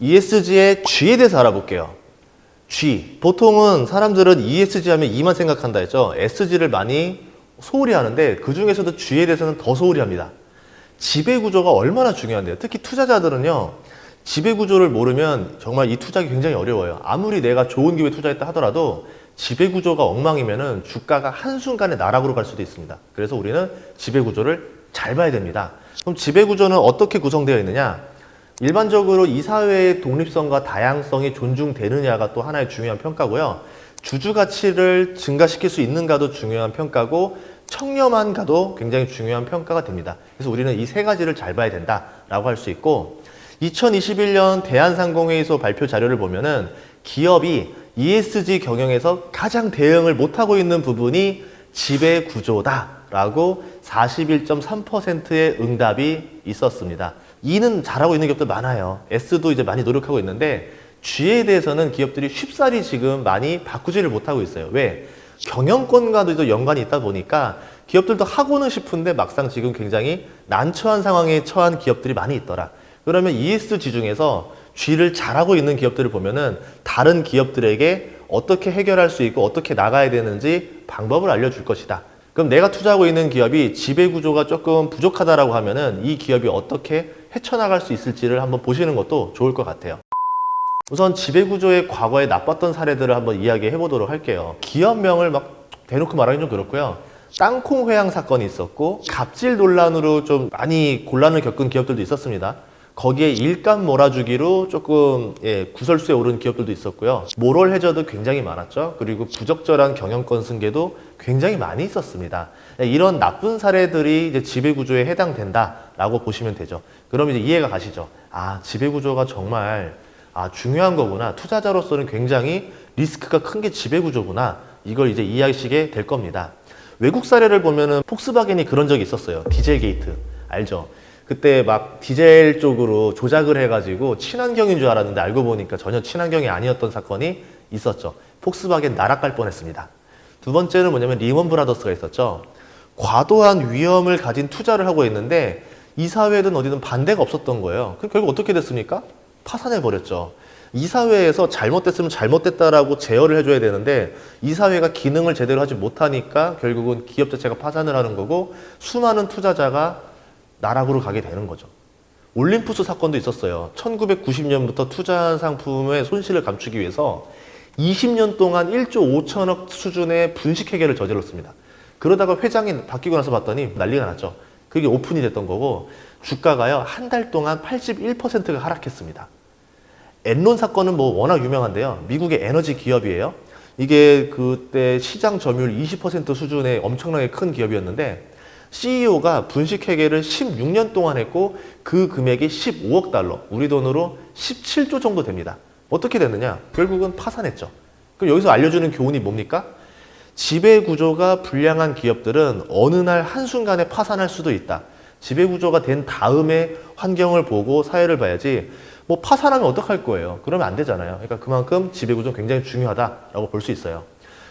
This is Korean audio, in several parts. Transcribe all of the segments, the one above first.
ESG의 G에 대해서 알아볼게요. G. 보통은 사람들은 ESG 하면 E만 생각한다 했죠. SG를 많이 소홀히 하는데 그 중에서도 G에 대해서는 더 소홀히 합니다. 지배 구조가 얼마나 중요한데요. 특히 투자자들은요. 지배 구조를 모르면 정말 이 투자가 굉장히 어려워요. 아무리 내가 좋은 기업에 투자했다 하더라도 지배 구조가 엉망이면은 주가가 한순간에 나락으로 갈 수도 있습니다. 그래서 우리는 지배 구조를 잘 봐야 됩니다. 그럼 지배 구조는 어떻게 구성되어 있느냐? 일반적으로 이 사회의 독립성과 다양성이 존중되느냐가 또 하나의 중요한 평가고요. 주주 가치를 증가시킬 수 있는가도 중요한 평가고 청렴한가도 굉장히 중요한 평가가 됩니다. 그래서 우리는 이 세 가지를 잘 봐야 된다라고 할 수 있고 2021년 대한상공회의소 발표 자료를 보면은 기업이 ESG 경영에서 가장 대응을 못하고 있는 부분이 지배 구조다라고 41.3%의 응답이 있었습니다. E는 잘하고 있는 기업들 많아요. S도 이제 많이 노력하고 있는데 G에 대해서는 기업들이 쉽사리 지금 많이 바꾸지를 못하고 있어요. 왜? 경영권과도 연관이 있다 보니까 기업들도 하고는 싶은데 막상 지금 굉장히 난처한 상황에 처한 기업들이 많이 있더라. 그러면 ESG 중에서 G를 잘하고 있는 기업들을 보면은 다른 기업들에게 어떻게 해결할 수 있고 어떻게 나가야 되는지 방법을 알려줄 것이다. 그럼 내가 투자하고 있는 기업이 지배 구조가 조금 부족하다라고 하면은 이 기업이 어떻게 헤쳐나갈 수 있을지를 한번 보시는 것도 좋을 것 같아요. 우선 지배 구조의 과거에 나빴던 사례들을 한번 이야기해 보도록 할게요. 기업명을 막 대놓고 말하기 좀 그렇고요. 땅콩 회항 사건이 있었고 갑질 논란으로 좀 많이 곤란을 겪은 기업들도 있었습니다. 거기에 일감 몰아주기로 조금 예, 구설수에 오른 기업들도 있었고요. 모럴 해저도 굉장히 많았죠. 그리고 부적절한 경영권 승계도 굉장히 많이 있었습니다. 예, 이런 나쁜 사례들이 이제 지배 구조에 해당된다라고 보시면 되죠. 그럼 이제 이해가 가시죠. 아, 지배 구조가 정말 아, 중요한 거구나. 투자자로서는 굉장히 리스크가 큰 게 지배 구조구나. 이걸 이제 이해하시게 될 겁니다. 외국 사례를 보면은 폭스바겐이 그런 적이 있었어요. 디젤 게이트. 알죠? 그때 막 디젤 쪽으로 조작을 해가지고 친환경인 줄 알았는데 알고 보니까 전혀 친환경이 아니었던 사건이 있었죠. 폭스바겐 나락갈 뻔했습니다. 두 번째는 뭐냐면 리먼 브라더스가 있었죠. 과도한 위험을 가진 투자를 하고 있는데 이 사회든 어디든 반대가 없었던 거예요. 그럼 결국 어떻게 됐습니까? 파산해 버렸죠. 이 사회에서 잘못됐으면 잘못됐다라고 제어를 해줘야 되는데 이 사회가 기능을 제대로 하지 못하니까 결국은 기업 자체가 파산을 하는 거고 수많은 투자자가 나락으로 가게 되는 거죠. 올림푸스 사건도 있었어요. 1990년부터 투자한 상품의 손실을 감추기 위해서 20년 동안 1조 5천억 수준의 분식 회계를 저질렀습니다. 그러다가 회장이 바뀌고 나서 봤더니 난리가 났죠. 그게 오픈이 됐던 거고 주가가요 한 달 동안 81%가 하락했습니다. 엔론 사건은 뭐 워낙 유명한데요. 미국의 에너지 기업이에요. 이게 그때 시장 점유율 20% 수준의 엄청나게 큰 기업이었는데 CEO가 분식 회계를 16년 동안 했고 그 금액이 15억 달러, 우리 돈으로 17조 정도 됩니다. 어떻게 됐느냐? 결국은 파산했죠. 그럼 여기서 알려주는 교훈이 뭡니까? 지배 구조가 불량한 기업들은 어느 날 한순간에 파산할 수도 있다. 지배 구조가 된 다음에 환경을 보고 사회를 봐야지 뭐 파산하면 어떡할 거예요? 그러면 안 되잖아요. 그러니까 그만큼 지배 구조는 굉장히 중요하다라고 볼 수 있어요.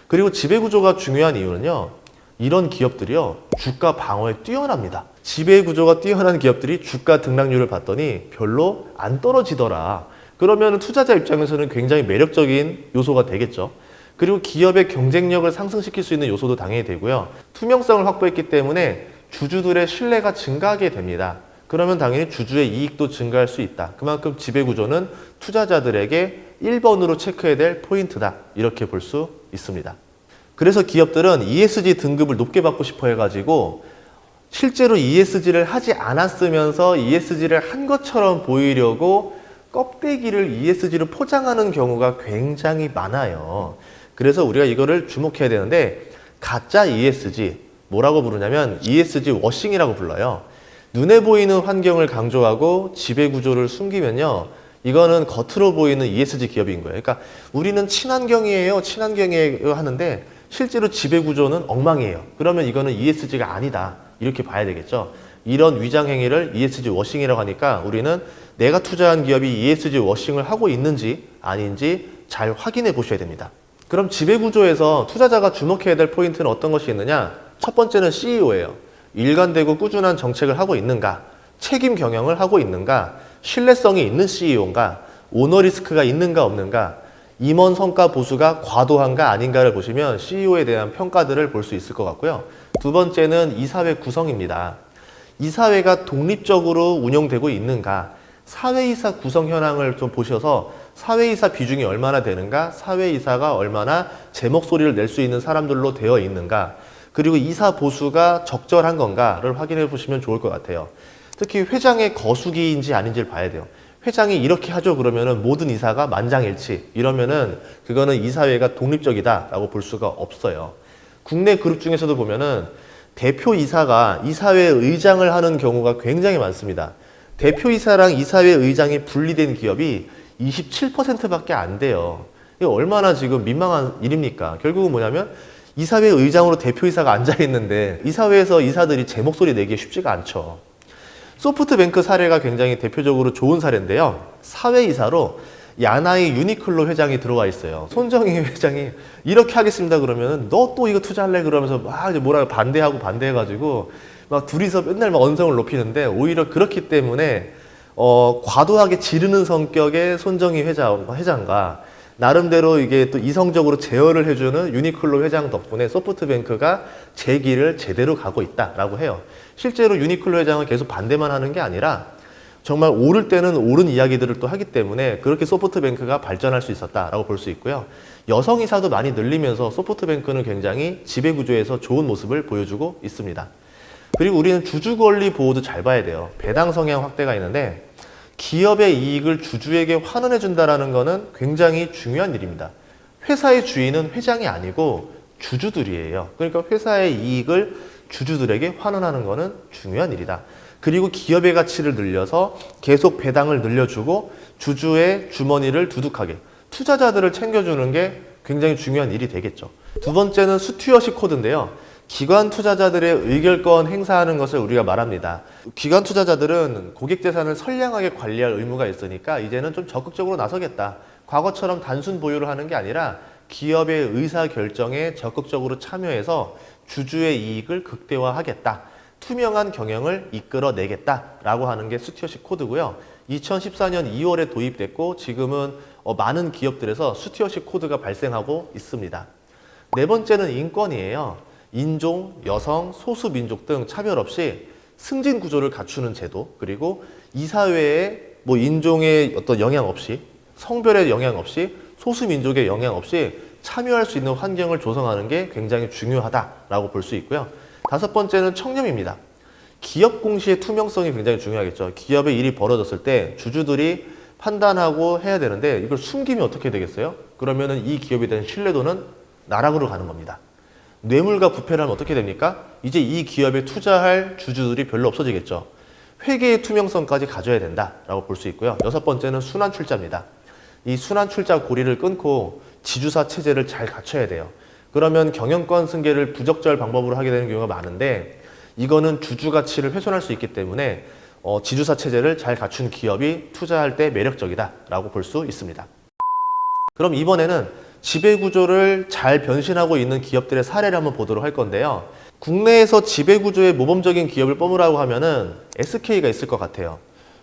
그리고 지배 구조가 중요한 이유는요. 이런 기업들이요. 주가 방어에 뛰어납니다. 지배 구조가 뛰어난 기업들이 주가 등락률을 봤더니 별로 안 떨어지더라. 그러면 투자자 입장에서는 굉장히 매력적인 요소가 되겠죠. 그리고 기업의 경쟁력을 상승시킬 수 있는 요소도 당연히 되고요. 투명성을 확보했기 때문에 주주들의 신뢰가 증가하게 됩니다. 그러면 당연히 주주의 이익도 증가할 수 있다. 그만큼 지배 구조는 투자자들에게 1번으로 체크해야 될 포인트다. 이렇게 볼 수 있습니다. 그래서 기업들은 ESG 등급을 높게 받고 싶어 해가지고 실제로 ESG를 하지 않았으면서 ESG를 한 것처럼 보이려고 껍데기를 ESG로 포장하는 경우가 굉장히 많아요. 그래서 우리가 이거를 주목해야 되는데 가짜 ESG 뭐라고 부르냐면 ESG 워싱이라고 불러요. 눈에 보이는 환경을 강조하고 지배 구조를 숨기면요. 이거는 겉으로 보이는 ESG 기업인 거예요. 그러니까 우리는 친환경이에요, 친환경이에요 하는데 실제로 지배 구조는 엉망이에요. 그러면 이거는 ESG가 아니다. 이렇게 봐야 되겠죠. 이런 위장 행위를 ESG 워싱이라고 하니까 우리는 내가 투자한 기업이 ESG 워싱을 하고 있는지 아닌지 잘 확인해 보셔야 됩니다. 그럼 지배 구조에서 투자자가 주목해야 될 포인트는 어떤 것이 있느냐? 첫 번째는 CEO예요. 일관되고 꾸준한 정책을 하고 있는가? 책임 경영을 하고 있는가? 신뢰성이 있는 CEO인가? 오너 리스크가 있는가 없는가, 임원 성과 보수가 과도한가 아닌가를 보시면 CEO에 대한 평가들을 볼 수 있을 것 같고요. 두 번째는 이사회 구성입니다. 이사회가 독립적으로 운영되고 있는가, 사회이사 구성 현황을 좀 보셔서 사회이사 비중이 얼마나 되는가, 사회이사가 얼마나 제 목소리를 낼 수 있는 사람들로 되어 있는가, 그리고 이사 보수가 적절한 건가를 확인해 보시면 좋을 것 같아요. 특히 회장의 거수기인지 아닌지를 봐야 돼요. 회장이 이렇게 하죠 그러면은 모든 이사가 만장일치 이러면은 그거는 이사회가 독립적이다라고 볼 수가 없어요. 국내 그룹 중에서도 보면은 대표 이사가 이사회 의장을 하는 경우가 굉장히 많습니다. 대표 이사랑 이사회 의장이 분리된 기업이 27%밖에 안 돼요. 이게 얼마나 지금 민망한 일입니까? 결국은 뭐냐면 이사회 의장으로 대표 이사가 앉아 있는데 이사회에서 이사들이 제 목소리 내기 쉽지가 않죠. 소프트뱅크 사례가 굉장히 대표적으로 좋은 사례인데요. 사회이사로 야나이 유니클로 회장이 들어와 있어요. 손정희 회장이 이렇게 하겠습니다 그러면 너 또 이거 투자할래 그러면서 막 뭐라 반대하고 반대해가지고 막 둘이서 맨날 막 언성을 높이는데 오히려 그렇기 때문에 어, 과도하게 지르는 성격의 손정희 회장, 회장과 나름대로 이게 또 이성적으로 제어를 해주는 유니클로 회장 덕분에 소프트뱅크가 제 길을 제대로 가고 있다라고 해요. 실제로 유니클로 회장은 계속 반대만 하는 게 아니라 정말 오를 때는 옳은 이야기들을 또 하기 때문에 그렇게 소프트뱅크가 발전할 수 있었다라고 볼 수 있고요. 여성 이사도 많이 늘리면서 소프트뱅크는 굉장히 지배 구조에서 좋은 모습을 보여주고 있습니다. 그리고 우리는 주주 권리 보호도 잘 봐야 돼요. 배당 성향 확대가 있는데 기업의 이익을 주주에게 환원해 준다라는 것은 굉장히 중요한 일입니다. 회사의 주인은 회장이 아니고 주주들이에요. 그러니까 회사의 이익을 주주들에게 환원하는 것은 중요한 일이다. 그리고 기업의 가치를 늘려서 계속 배당을 늘려주고 주주의 주머니를 두둑하게 투자자들을 챙겨주는 게 굉장히 중요한 일이 되겠죠. 두 번째는 스튜어십 코드인데요. 기관 투자자들의 의결권 행사하는 것을 우리가 말합니다. 기관 투자자들은 고객 재산을 선량하게 관리할 의무가 있으니까 이제는 좀 적극적으로 나서겠다. 과거처럼 단순 보유를 하는 게 아니라 기업의 의사 결정에 적극적으로 참여해서 주주의 이익을 극대화하겠다. 투명한 경영을 이끌어내겠다라고 하는 게 스튜어십 코드고요. 2014년 2월에 도입됐고 지금은 어, 많은 기업들에서 스튜어십 코드가 발생하고 있습니다. 네 번째는 인권이에요. 인종, 여성, 소수 민족 등 차별 없이 승진 구조를 갖추는 제도 그리고 이사회에 뭐 인종의 어떤 영향 없이 성별의 영향 없이 소수 민족의 영향 없이 참여할 수 있는 환경을 조성하는 게 굉장히 중요하다라고 볼 수 있고요. 다섯 번째는 청렴입니다. 기업 공시의 투명성이 굉장히 중요하겠죠. 기업의 일이 벌어졌을 때 주주들이 판단하고 해야 되는데 이걸 숨기면 어떻게 되겠어요? 그러면은 이 기업에 대한 신뢰도는 나락으로 가는 겁니다. 뇌물과 부패를 하면 어떻게 됩니까? 이제 이 기업에 투자할 주주들이 별로 없어지겠죠. 회계의 투명성까지 가져야 된다라고 볼 수 있고요. 여섯 번째는 순환 출자입니다. 이 순환 출자 고리를 끊고 지주사 체제를 잘 갖춰야 돼요. 그러면 경영권 승계를 부적절 방법으로 하게 되는 경우가 많은데 이거는 주주 가치를 훼손할 수 있기 때문에 어, 지주사 체제를 잘 갖춘 기업이 투자할 때 매력적이다라고 볼 수 있습니다. 그럼 이번에는 지배 구조를 잘 변신하고 있는 기업들의 사례를 한번 보도록 할 건데요. 국내에서 지배 구조의 모범적인 기업을 뽑으라고 하면은 SK가 있을 것 같아요.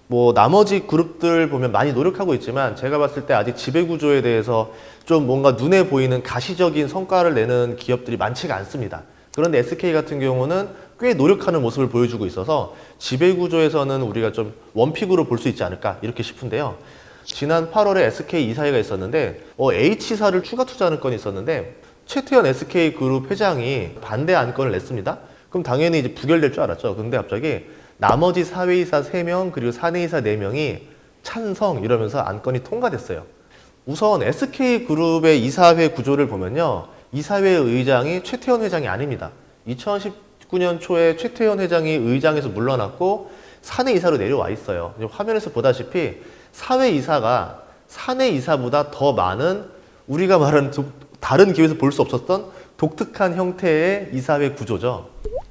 뭐 나머지 그룹들 보면 많이 노력하고 있지만 제가 봤을 때 아직 지배 구조에 대해서 좀 뭔가 눈에 보이는 가시적인 성과를 내는 기업들이 많지가 않습니다. 그런데 SK 같은 경우는 꽤 노력하는 모습을 보여주고 있어서 지배 구조에서는 우리가 좀 원픽으로 볼 수 있지 않을까 이렇게 싶은데요. 지난 8월에 SK 이사회가 있었는데 어, H사를 추가 투자하는 건이 있었는데 최태현 SK 그룹 회장이 반대 안건을 냈습니다. 그럼 당연히 이제 부결될 줄 알았죠. 근데 갑자기 나머지 사회이사 3명 그리고 사내이사 4명이 찬성 이러면서 안건이 통과됐어요. 우선 SK 그룹의 이사회 구조를 보면요. 이사회 의장이 최태현 회장이 아닙니다. 2019년 초에 최태현 회장이 의장에서 물러났고 사내 이사로 내려와 있어요. 화면에서 보다시피 사회 이사가 사내 이사보다 더 많은 우리가 말하는 도- 다른 기업에서 볼 수 없었던 독특한 형태의 이사회 구조죠.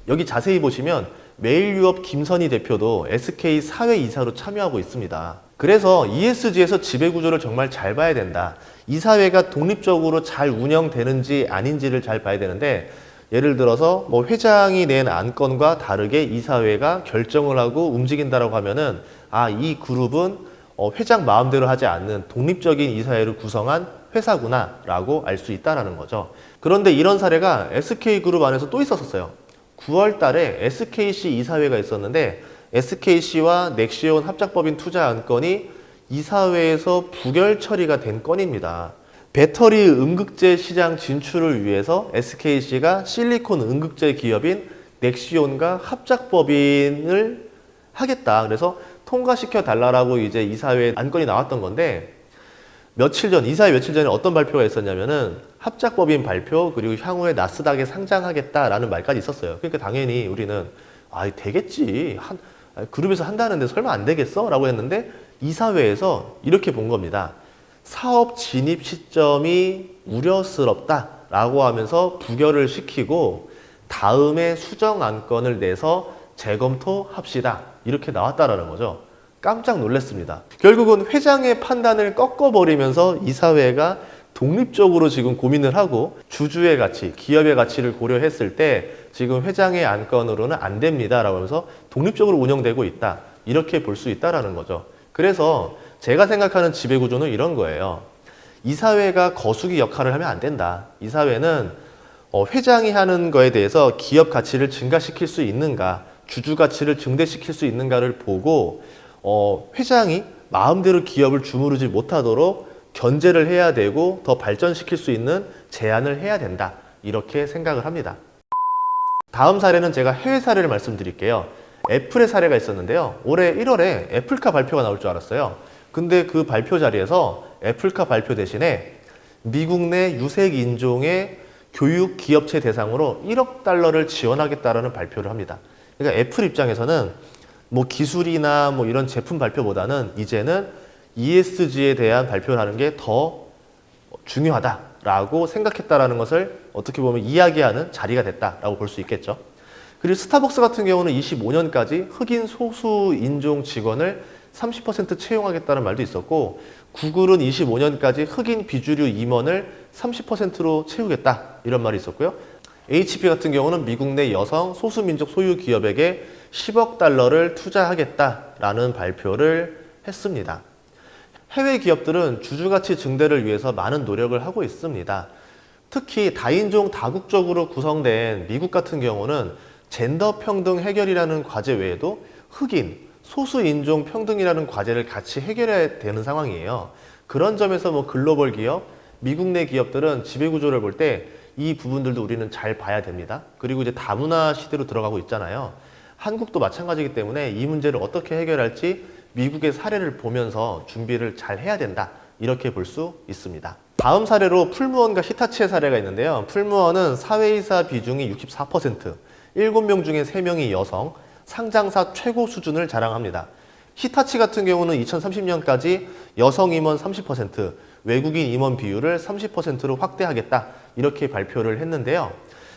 여기 자세히 보시면 매일유업 김선희 대표도 SK 사회 이사로 참여하고 있습니다. 그래서 ESG에서 지배 구조를 정말 잘 봐야 된다. 이 사회가 독립적으로 잘 운영되는지 아닌지를 잘 봐야 되는데 예를 들어서 뭐 회장이 낸 안건과 다르게 이사회가 결정을 하고 움직인다라고 하면은 아 이 그룹은 어, 회장 마음대로 하지 않는 독립적인 이사회를 구성한 회사구나라고 알 수 있다라는 거죠. 그런데 이런 사례가 SK그룹 안에서 또 있었었어요. 9월 달에 SKC 이사회가 있었는데 SKC와 넥시온 합작법인 투자 안건이 이사회에서 부결 처리가 된 건입니다. 배터리 음극재 시장 진출을 위해서 SKC가 실리콘 음극재 기업인 넥시온과 합작법인을 하겠다. 그래서 통과시켜 달라라고 이제 이사회 안건이 나왔던 건데 며칠 전 이사회 며칠 전에 어떤 발표가 있었냐면은 합작법인 발표 그리고 향후에 나스닥에 상장하겠다라는 말까지 있었어요. 그러니까 당연히 우리는 아 되겠지 한 아, 그룹에서 한다는데 설마 안 되겠어?라고 했는데 이사회에서 이렇게 본 겁니다. 사업 진입 시점이 우려스럽다라고 하면서 부결을 시키고 다음에 수정 안건을 내서 재검토합시다 이렇게 나왔다라는 거죠. 깜짝 놀랐습니다. 결국은 회장의 판단을 꺾어버리면서 이사회가 독립적으로 지금 고민을 하고 주주의 가치, 기업의 가치를 고려했을 때 지금 회장의 안건으로는 안 됩니다라고 하면서 독립적으로 운영되고 있다. 이렇게 볼 수 있다라는 거죠. 그래서 제가 생각하는 지배 구조는 이런 거예요. 이사회가 거수기 역할을 하면 안 된다. 이사회는 어, 회장이 하는 거에 대해서 기업 가치를 증가시킬 수 있는가, 주주 가치를 증대시킬 수 있는가를 보고 어, 회장이 마음대로 기업을 주무르지 못하도록 견제를 해야 되고 더 발전시킬 수 있는 제안을 해야 된다. 이렇게 생각을 합니다. 다음 사례는 제가 해외 사례를 말씀드릴게요. 애플의 사례가 있었는데요. 올해 1월에 애플카 발표가 나올 줄 알았어요. 근데 그 발표 자리에서 애플카 발표 대신에 미국 내 유색 인종의 교육 기업체 대상으로 1억 달러를 지원하겠다라는 발표를 합니다. 그러니까 애플 입장에서는 뭐 기술이나 뭐 이런 제품 발표보다는 이제는 ESG에 대한 발표를 하는 게 더 중요하다라고 생각했다라는 것을 어떻게 보면 이야기하는 자리가 됐다라고 볼 수 있겠죠. 그리고 스타벅스 같은 경우는 25년까지 흑인 소수 인종 직원을 30% 채용하겠다는 말도 있었고 구글은 25년까지 흑인 비주류 임원을 30%로 채우겠다 이런 말이 있었고요. HP 같은 경우는 미국 내 여성 소수민족 소유 기업에게 10억 달러를 투자하겠다라는 발표를 했습니다. 해외 기업들은 주주가치 증대를 위해서 많은 노력을 하고 있습니다. 특히 다인종 다국적으로 구성된 미국 같은 경우는 젠더 평등 해결이라는 과제 외에도 흑인, 소수인종 평등이라는 과제를 같이 해결해야 되는 상황이에요. 그런 점에서 뭐 글로벌 기업, 미국 내 기업들은 지배구조를 볼 때 이 부분들도 우리는 잘 봐야 됩니다. 그리고 이제 다문화 시대로 들어가고 있잖아요. 한국도 마찬가지이기 때문에 이 문제를 어떻게 해결할지 미국의 사례를 보면서 준비를 잘 해야 된다. 이렇게 볼 수 있습니다. 다음 사례로 풀무원과 히타치의 사례가 있는데요. 풀무원은 사회이사 비중이 64%, 7명 중에 3명이 여성, 상장사 최고 수준을 자랑합니다. 히타치 같은 경우는 2030년까지 여성 임원 30%, 외국인 임원 비율을 30%로 확대하겠다. 이렇게 발표를 했는데요.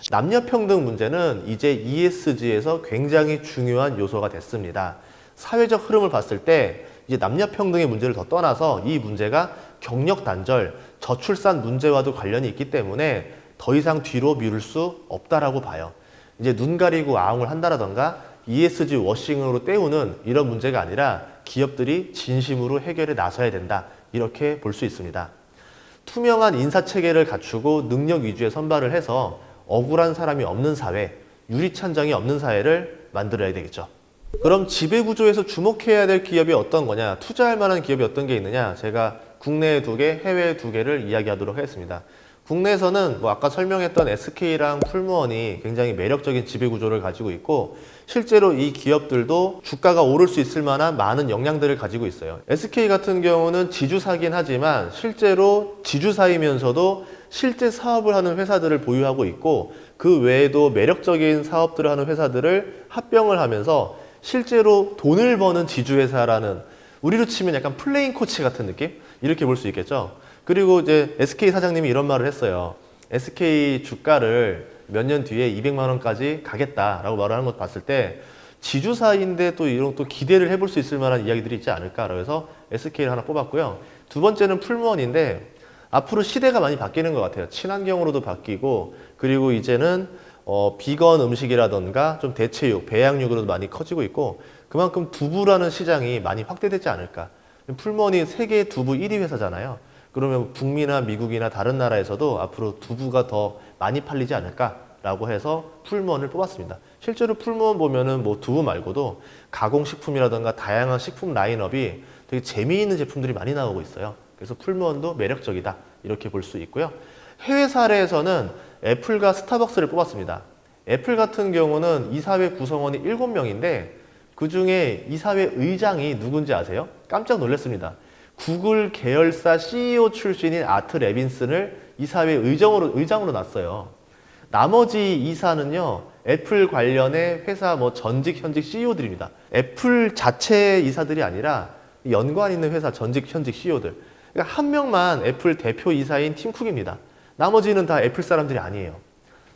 남녀 평등 문제는 이제 ESG에서 굉장히 중요한 요소가 됐습니다. 사회적 흐름을 봤을 때 이제 남녀 평등의 문제를 더 떠나서 이 문제가 경력 단절, 저출산 문제와도 관련이 있기 때문에 더 이상 뒤로 미룰 수 없다라고 봐요. 이제 눈 가리고 아웅을 한다라던가 ESG 워싱으로 때우는 이런 문제가 아니라 기업들이 진심으로 해결에 나서야 된다. 이렇게 볼 수 있습니다. 투명한 인사 체계를 갖추고 능력 위주의 선발을 해서 억울한 사람이 없는 사회, 유리찬정이 없는 사회를 만들어야 되겠죠. 그럼 지배 구조에서 주목해야 될 기업이 어떤 거냐? 투자할 만한 기업이 어떤 게 있느냐? 제가 국내에 두 개, 해외에 두 개를 이야기하도록 하겠습니다. 국내에서는 뭐 아까 설명했던 SK랑 풀무원이 굉장히 매력적인 지배 구조를 가지고 있고 실제로 이 기업들도 주가가 오를 수 있을 만한 많은 역량들을 가지고 있어요. SK 같은 경우는 지주사긴 하지만 실제로 지주사이면서도 실제 사업을 하는 회사들을 보유하고 있고 그 외에도 매력적인 사업들을 하는 회사들을 합병을 하면서 실제로 돈을 버는 지주회사라는 우리로 치면 약간 플레인 코치 같은 느낌? 이렇게 볼 수 있겠죠. 그리고 이제 SK 사장님이 이런 말을 했어요. SK 주가를 몇 년 뒤에 200만 원까지 가겠다라고 말을 하는 것 봤을 때 지주사인데 또 이런 또 기대를 해볼 수 있을 만한 이야기들이 있지 않을까라고 해서 SK를 하나 뽑았고요. 두 번째는 풀무원인데 앞으로 시대가 많이 바뀌는 것 같아요. 친환경으로도 바뀌고 그리고 이제는 어, 비건 음식이라던가 좀 대체육, 배양육으로도 많이 커지고 있고 그만큼 두부라는 시장이 많이 확대되지 않을까. 풀무원이 세계 두부 1위 회사잖아요. 그러면 북미나 미국이나 다른 나라에서도 앞으로 두부가 더 많이 팔리지 않을까라고 해서 풀무원을 뽑았습니다. 실제로 풀무원 보면은 뭐 두부 말고도 가공식품이라든가 다양한 식품 라인업이 되게 재미있는 제품들이 많이 나오고 있어요. 그래서 풀무원도 매력적이다 이렇게 볼 수 있고요. 해외 사례에서는 애플과 스타벅스를 뽑았습니다. 애플 같은 경우는 이사회 구성원이 7명인데 그 중에 이사회 의장이 누군지 아세요? 깜짝 놀랐습니다. 구글 계열사 CEO 출신인 아트 레빈슨을 이사회 의정으로, 의장으로 놨어요. 나머지 이사는요, 애플 관련의 회사 뭐 전직, 현직 CEO들입니다. 애플 자체 이사들이 아니라 연관 있는 회사 전직, 현직 CEO들. 그러니까 한 명만 애플 대표 이사인 팀 쿡입니다. 나머지는 다 애플 사람들이 아니에요.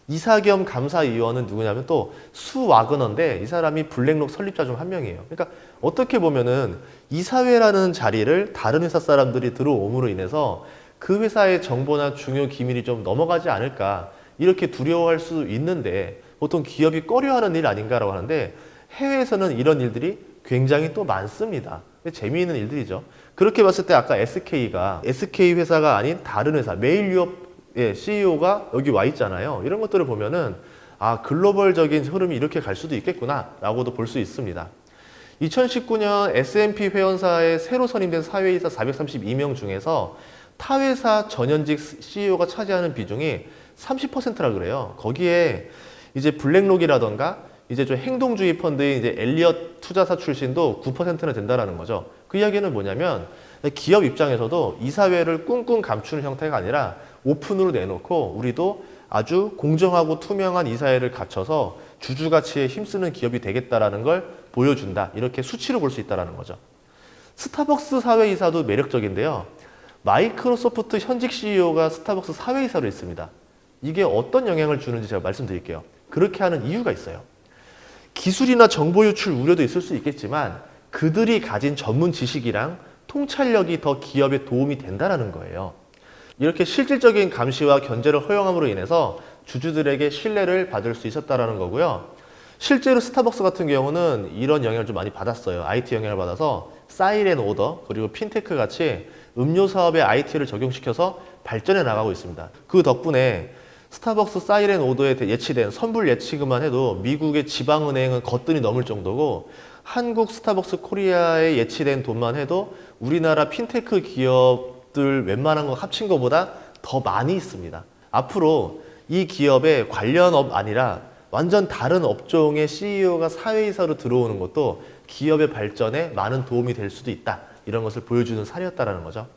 이사 겸 감사위원은 누구냐면 또 수 와그너인데 이 사람이 블랙록 설립자 중 한 명이에요. 그러니까 어떻게 보면은 이사회라는 자리를 다른 회사 사람들이 들어옴으로 인해서 그 회사의 정보나 중요 기밀이 좀 넘어가지 않을까 이렇게 두려워할 수 있는데 보통 기업이 꺼려하는 일 아닌가라고 하는데 해외에서는 이런 일들이 굉장히 또 많습니다. 재미있는 일들이죠. 그렇게 봤을 때 아까 SK가 SK 회사가 아닌 다른 회사 메일유업 예, CEO가 여기 와 있잖아요. 이런 것들을 보면은 아 글로벌적인 흐름이 이렇게 갈 수도 있겠구나라고도 볼 수 있습니다. 2019년 S&P 회원사에 새로 선임된 사회이사 432명 중에서 타회사 전현직 CEO가 차지하는 비중이 30%라 그래요. 거기에 이제 블랙록이라던가 이제 좀 행동주의 펀드의 이제 엘리엇 투자사 출신도 9%나 된다라는 거죠. 그 이야기는 뭐냐면 기업 입장에서도 이사회를 꿍꿍 감추는 형태가 아니라 오픈으로 내놓고 우리도 아주 공정하고 투명한 이사회를 갖춰서 주주 가치에 힘쓰는 기업이 되겠다라는 걸 보여준다. 이렇게 수치로 볼 수 있다라는 거죠. 스타벅스 사회이사도 매력적인데요. 마이크로소프트 현직 CEO가 스타벅스 사회이사로 있습니다. 이게 어떤 영향을 주는지 제가 말씀드릴게요. 그렇게 하는 이유가 있어요. 기술이나 정보 유출 우려도 있을 수 있겠지만 그들이 가진 전문 지식이랑 통찰력이 더 기업에 도움이 된다라는 거예요. 이렇게 실질적인 감시와 견제를 허용함으로 인해서 주주들에게 신뢰를 받을 수 있었다라는 거고요. 실제로 스타벅스 같은 경우는 이런 영향을 좀 많이 받았어요. IT 영향을 받아서 사이렌 오더 그리고 핀테크 같이 음료 사업에 IT를 적용시켜서 발전해 나가고 있습니다. 그 덕분에 스타벅스 사이렌 오더에 예치된 선불 예치금만 해도 미국의 지방은행은 거뜬히 넘을 정도고 한국 스타벅스 코리아에 예치된 돈만 해도 우리나라 핀테크 기업들 웬만한 거 합친 것보다 더 많이 있습니다. 앞으로 이 기업의 관련 업 아니라 완전 다른 업종의 CEO가 사회이사로 들어오는 것도 기업의 발전에 많은 도움이 될 수도 있다. 이런 것을 보여주는 사례였다라는 거죠.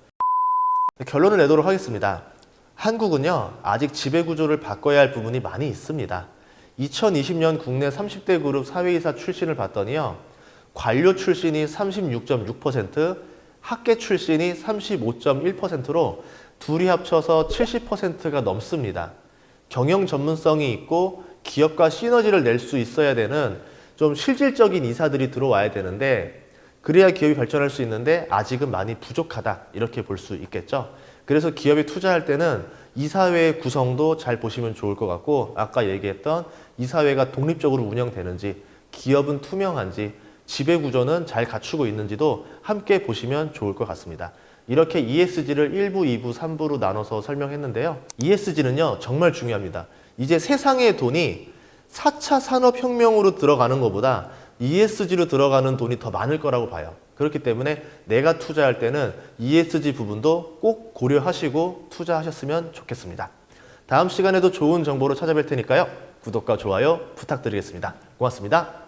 결론을 내도록 하겠습니다. 한국은요, 아직 지배구조를 바꿔야 할 부분이 많이 있습니다. 2020년 국내 30대 그룹 사회이사 출신을 봤더니요, 관료 출신이 36.6%, 학계 출신이 35.1%로 둘이 합쳐서 70%가 넘습니다. 경영 전문성이 있고 기업과 시너지를 낼 수 있어야 되는 좀 실질적인 이사들이 들어와야 되는데 그래야 기업이 발전할 수 있는데 아직은 많이 부족하다 이렇게 볼 수 있겠죠. 그래서 기업에 투자할 때는 이사회의 구성도 잘 보시면 좋을 것 같고 아까 얘기했던 이사회가 독립적으로 운영되는지 기업은 투명한지 지배 구조는 잘 갖추고 있는지도 함께 보시면 좋을 것 같습니다. 이렇게 ESG를 1부, 2부, 3부로 나눠서 설명했는데요. ESG는요, 정말 중요합니다. 이제 세상의 돈이 4차 산업혁명으로 들어가는 것보다 ESG로 들어가는 돈이 더 많을 거라고 봐요. 그렇기 때문에 내가 투자할 때는 ESG 부분도 꼭 고려하시고 투자하셨으면 좋겠습니다. 다음 시간에도 좋은 정보로 찾아뵐 테니까요. 구독과 좋아요 부탁드리겠습니다. 고맙습니다.